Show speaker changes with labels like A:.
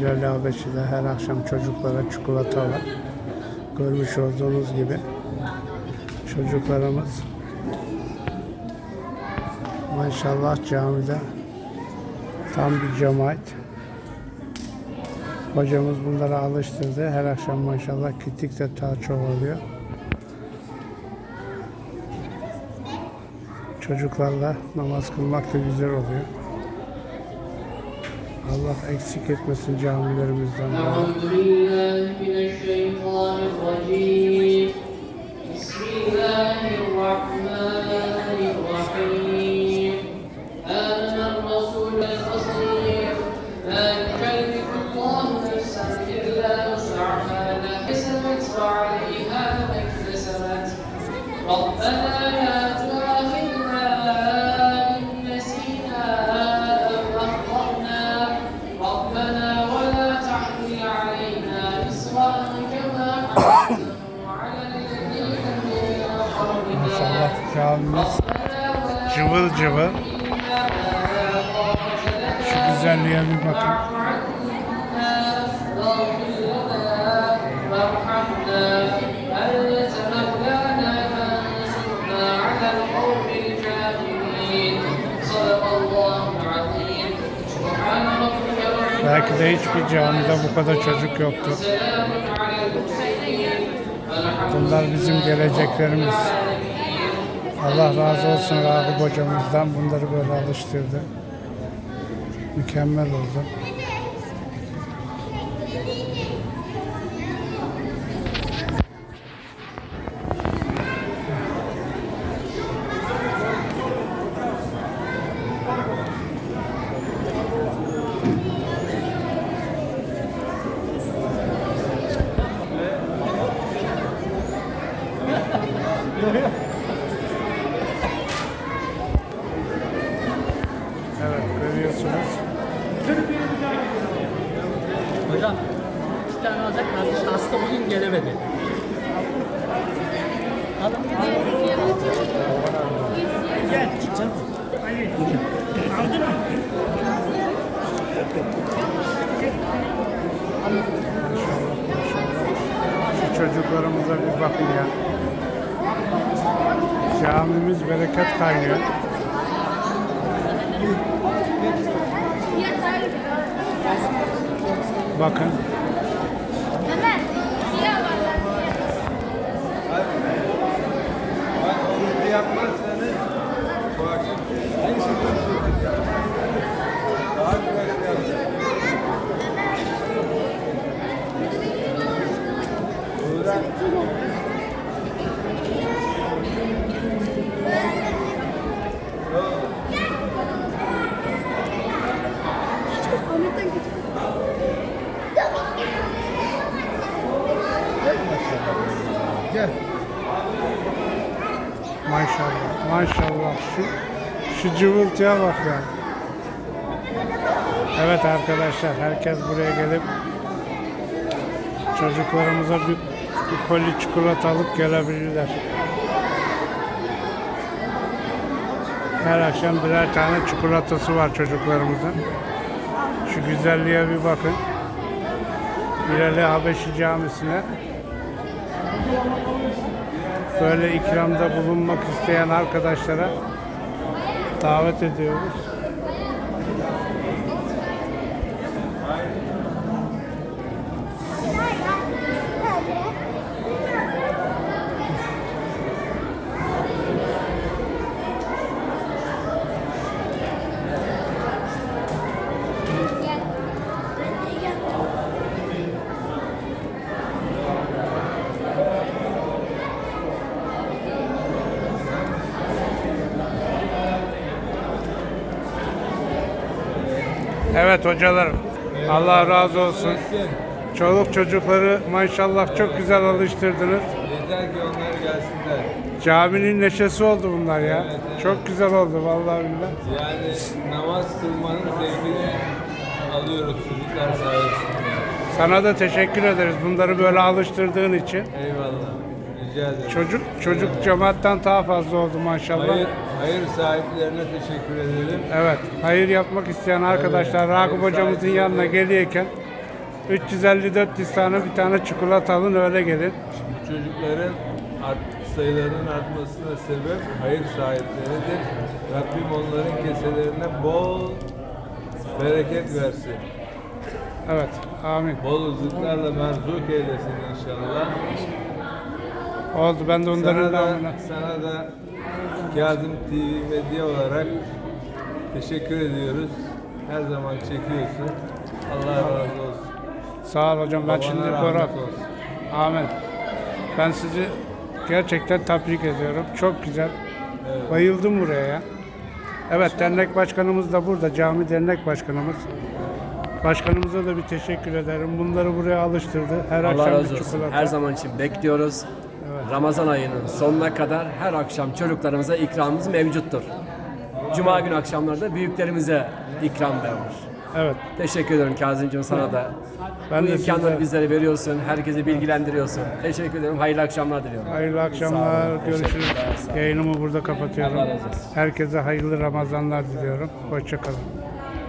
A: Bilal Habeşi'de her akşam çocuklara çikolata var. Görmüş olduğunuz gibi çocuklarımız maşallah camide tam bir cemaat. Hocamız bunları alıştırdı. Her akşam maşallah gittikçe daha çok oluyor. Çocuklarla namaz kılmak da güzel oluyor. Allah eksik etmesin camilerimizden.
B: Amin. abimiz
A: cıvıl cıvıl. Şu güzelliğe bir bakın. Belki de hiçbir camide bu kadar çocuk yoktu. Bunlar bizim geleceklerimiz. Allah razı olsun Ragıp hocamızdan bunları böyle alıştırdı. Mükemmel oldu. Evet görüyorsunuz.
C: Hocam alacak kardeş hasta bugün gelemedi. Adam Gel canım. Aldın mı?
A: Şu çocuklarımıza bir bakın ya. Camimiz bereket kaynıyor. Bakın
D: Hemen. Siyah var.
E: yapmazsanız bu akşam aynı şekilde daha güzel yapacağız. Buğra gel.
A: maşallah maşallah şu şu cıvıltıya bak ya. Evet arkadaşlar herkes buraya gelip çocuklarımıza bir, bir koli çikolata alıp gelebilirler. Her akşam birer tane çikolatası var çocuklarımızın. Şu güzelliğe bir bakın. İlerle Habeşi Camisi'ne böyle ikramda bulunmak isteyen arkadaşlara davet ediyoruz. Evet hocalarım. Allah razı olsun. Çoluk çocukları maşallah çok güzel alıştırdınız.
E: Yeter ki onlar gelsinler.
A: Caminin neşesi oldu bunlar ya. Çok güzel oldu vallahi billahi.
E: Yani namaz kılmanın zevkini alıyoruz çocuklar sayesinde.
A: Sana da teşekkür ederiz bunları böyle alıştırdığın için.
E: Eyvallah. Rica ederim.
A: Çocuk çocuk cemaatten daha fazla oldu maşallah.
E: Hayır, hayır sahiplerine teşekkür ederim.
A: Evet, hayır yapmak isteyen arkadaşlar
E: Evet,
A: Ragıp hocamızın yanına geliyken 350-400 tane bir tane çikolata alın öyle gelin.
E: Çocukların art, sayılarının artmasına sebep hayır sahipleridir. Rabbim onların keselerine bol bereket versin.
A: Evet, amin.
E: Bol rızıklarla merzuk eylesin inşallah.
A: Oldu ben de onların
E: Sana da, sana da Kazım TV Medya olarak teşekkür ediyoruz. Her zaman çekiyorsun. Allah razı olsun.
A: Sağ ol hocam ben
E: Babana
A: şimdi
E: rahmet
A: Bora.
E: olsun.
A: Amin. Ben sizi gerçekten tebrik ediyorum. Çok güzel.
E: Evet.
A: Bayıldım buraya ya. Evet dernek başkanımız da burada. Cami dernek başkanımız. Başkanımıza da bir teşekkür ederim. Bunları buraya alıştırdı. Her
F: Allah
A: akşam bir
F: razı olsun.
A: çikolata.
F: Her zaman için bekliyoruz. Ramazan ayının sonuna kadar her akşam çocuklarımıza ikramımız mevcuttur. Cuma günü akşamlarda büyüklerimize ikram verilir.
A: Evet.
F: Teşekkür ederim Kazımcığım sana da.
A: Ben
F: Bu
A: de
F: imkanları
A: size-
F: bizlere veriyorsun, herkesi bilgilendiriyorsun. Teşekkür ederim, hayırlı akşamlar diliyorum.
A: Hayırlı akşamlar. Görüşürüz. Yayınımı burada kapatıyorum. Herkese hayırlı Ramazanlar diliyorum. Hoşçakalın.